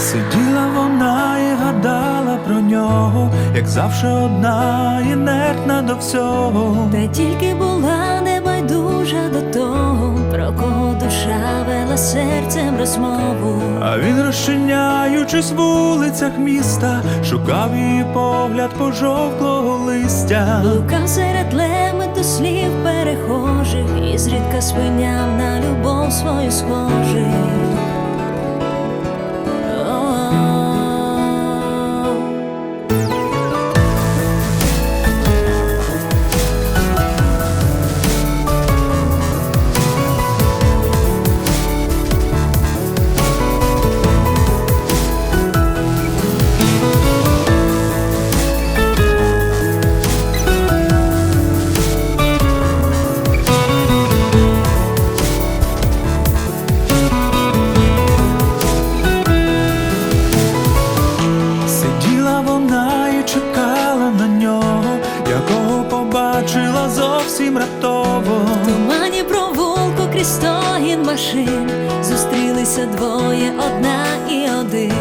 Сиділа вона і гадала про нього, як завжди одна, інертна до всього. Та тільки була небайдужа до того, про кого душа вела серцем розмову. А він, розчиняючись в вулицях міста, шукав її погляд пожовклого листя. Блукав серед лемету слів перехожих і зрідка спиняв на любов свою схожих. Зовсім раптово. В тумані провулку крізь стогін машин зустрілися двоє, одна і один.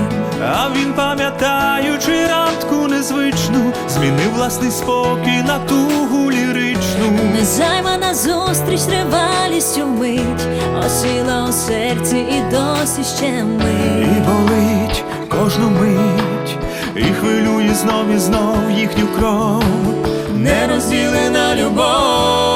А він, пам'ятаючи ранку незвичну, змінив власний спокій на тугу ліричну. Незаймана зустріч тривалістю мить, осіла у серці і досі ще І мить. болить кожну мить, і хвилює знов і знов їхню кров, нерозділена любов.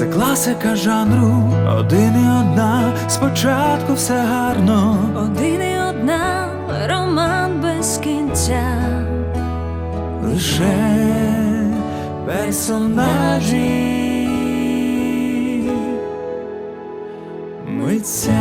Це класика жанру, один і одна, спочатку все гарно. Один і одна, роман без кінця. лише персонажі митця.